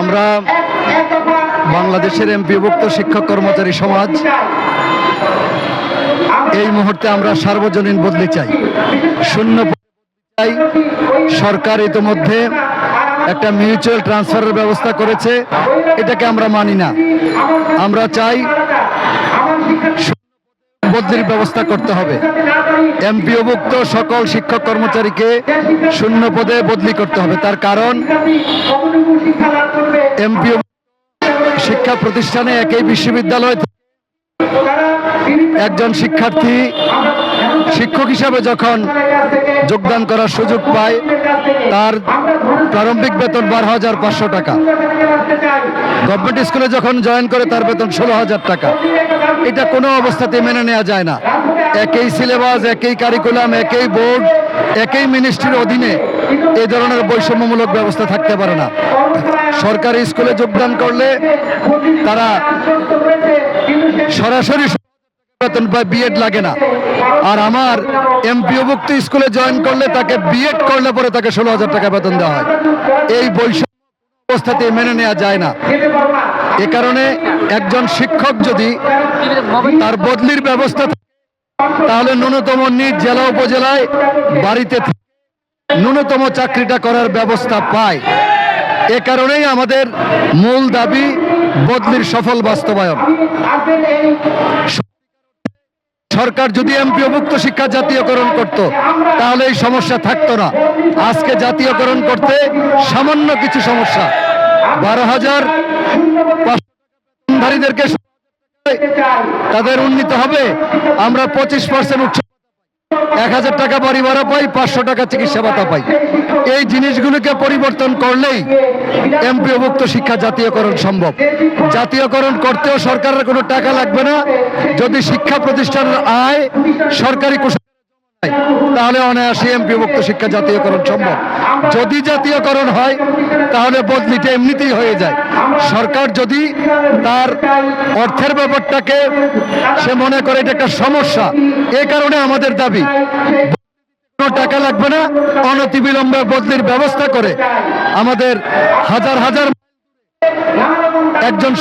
আমরা বাংলাদেশের এমপিভুক্ত শিক্ষক কর্মচারী সমাজ, এই মুহূর্তে আমরা সার্বজনীন বদলি চাই। শূন্য চাই। সরকার ইতোমধ্যে একটা মিউচুয়াল ট্রান্সফারের ব্যবস্থা করেছে। এটাকে আমরা মানি না। আমরা চাই বদলির ব্যবস্থা করতে হবে। এমপিওভুক্ত সকল শিক্ষক কর্মচারীকে শূন্য পদে বদলি করতে হবে। তার কারণ, এমপিও শিক্ষা প্রতিষ্ঠানে একই বিশ্ববিদ্যালয় একজন শিক্ষার্থী শিক্ষক হিসাবে যখন যোগদান করার সুযোগ পায়, তার প্রারম্ভিক বেতন বারো হাজার পাঁচশো টাকা। গভর্নমেন্ট স্কুলে যখন জয়েন করে, তার বেতন ষোলো হাজার টাকা। এটা কোনো অবস্থাতে মেনে নেওয়া যায় না। একই সিলেবাস একই কারিকুলাম একই বোর্ড একই মিনিস্ট্রির অধীনে এই ধরনের বৈষম্যমূলক ব্যবস্থা থাকতে পারে না। সরকারি স্কুলে যোগদান করলে তারা সরাসরি বেতন পায় বিএড লাগে না। আর আমার এমপিওভুক্ত স্কুলে জয়েন করলে তাকে বিএড করলে পরে তাকে ষোলো হাজার টাকা বেতন দেওয়া হয়। এই বৈষম্য অবস্থাতে মেনে নেওয়া যায় না। এ কারণে একজন শিক্ষক যদি তার বদলির ব্যবস্থা তাহলে ন্যূনতম নিজ জেলা উপজেলায় বাড়িতে ন্যূনতম চাকরিটা করার ব্যবস্থা পায়। এ কারণেই আমাদের মূল দাবি বদলির সফল বাস্তবায়ন। সরকার যদি এমপিওভুক্ত শিক্ষা জাতীয়করণ করত, তাহলে এই সমস্যা থাকতো না। আজকে জাতীয়করণ করতে সামান্য কিছু সমস্যা। বারো হাজার ধারীদেরকে তাদের উন্নীত হবে। আমরা পঁচিশ পার্সেন্ট উচ্চ এক হাজার টাকা বাড়ি ভাড়া পাই পাঁচশো টাকা চিকিৎসা ভাতা পাই। এই জিনিসগুলোকে পরিবর্তন করলেই এমপিওভুক্ত শিক্ষা জাতীয়করণ সম্ভব। জাতীয়করণ করতেও সরকারের কোনো টাকা লাগবে না। যদি শিক্ষা প্রতিষ্ঠানের আয় সরকারি দেয়, তাহলে অনায়াসে এমপিওভুক্ত শিক্ষা জাতীয়করণ সম্ভব। যদি জাতীয়করণ হয়, তাহলে বদলিটা এমনিতেই হয়ে যায়। সরকার যদি তার অর্থের ব্যাপারটাকে সে মনে করে এটা একটা সমস্যা, এ কারণে আমাদের দাবি টাকা লাগবে না, অনতিবিলম্বে বদলির ব্যবস্থা করে আমাদের হাজার হাজার একজন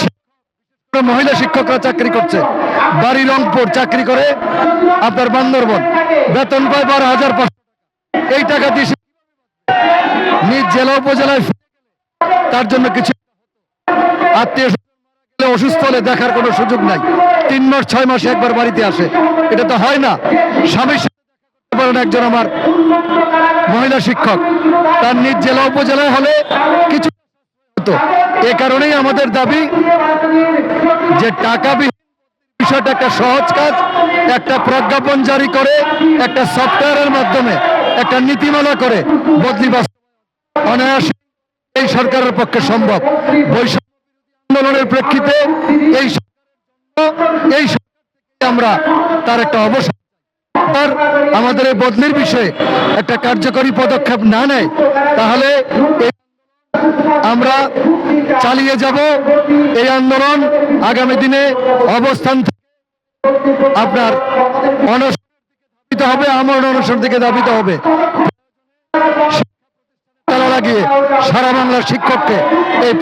মহিলা শিক্ষকরা চাকরি করছে। বাড়ি রংপুর চাকরি করে আপনার বান্দরবন। বেতন পায় বারো হাজার পাঁচশো। এই টাকা দিয়ে নিজ জেলা উপজেলায় তার জন্য কিছু আত্মীয় অসুস্থ হলে দেখার কোনো সুযোগ নাই। তিন মাস, ছয় মাসে একবার বাড়িতে আসে। এটা তো হয় না। স্বামীর একজন আমার মহিলা শিক্ষক। তার নিজ জেলা উপজেলায় হলে কিছু এ কারণেই আমাদের দাবি যে টাকা বিষয়টা একটা সহজ কাজ, একটা প্রজ্ঞাপন জারি করে, একটা সফটওয়্যারের মাধ্যমে একটা নীতিমালা করে বদলি অনায়াসে এই সরকারের পক্ষে সম্ভব। বৈষম্য আন্দোলনের প্রেক্ষিতে এই এই আমরা তার একটা অবসর আমাদের এই বদলির বিষয়ে একটা কার্যকরী পদক্ষেপ না নেয়, তাহলে আমরা চালিয়ে যাব। এই আন্দোলন আগামী দিনে অবস্থান আপনার অনশন হবে আমার অনশন থেকে দাবিত হবে। লাগিয়ে সারা বাংলার শিক্ষককে এই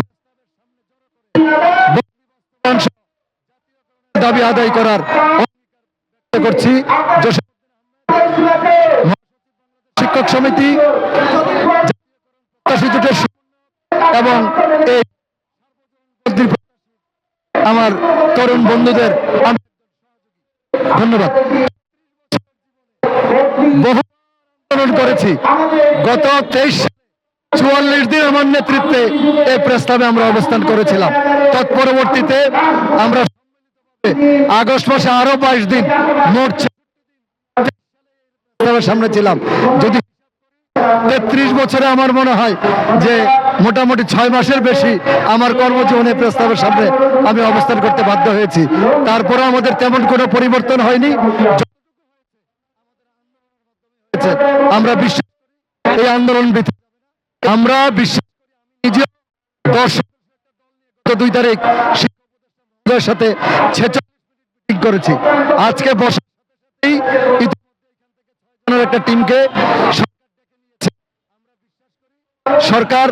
দাবি আদায় করার করছি। শিক্ষক সমিতি এবং এই আমার তরুণ বন্ধুদের ধন্যবাদ। বহু করেছি, গত তেইশ চুয়াল্লিশ দিন আমার নেতৃত্বে এই প্রস্তাবে আমরা অবস্থান করেছিলাম। তৎপরবর্তীতে আমরা আগস্ট মাসে আরও বাইশ দিন মোট সামনে ছিলাম। যদি তেত্রিশ বছরে আমার মনে হয় যে মোটামুটি ছয় মাসের বেশি আমার কর্মজীবনে প্রস্তাবের সামনে আমি অবস্থান করতে বাধ্য হয়েছি। তারপরে আমাদের তেমন কোনো পরিবর্তন হয়নি। আমরা বিশ্বাস এই আন্দোলন। আমরা বিশ্বাস দুই তারিখ সাথে করেছি। আজকে জনের একটা টিমকে সরকার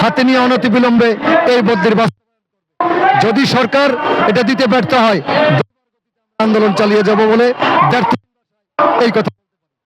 হাতে নিয়ে অনতিবিলম্বে এই বদলির যদি সরকার এটা দিতে ব্যর্থ হয় আন্দোলন চালিয়ে যাব বলে ব্যর্থ এই কথা।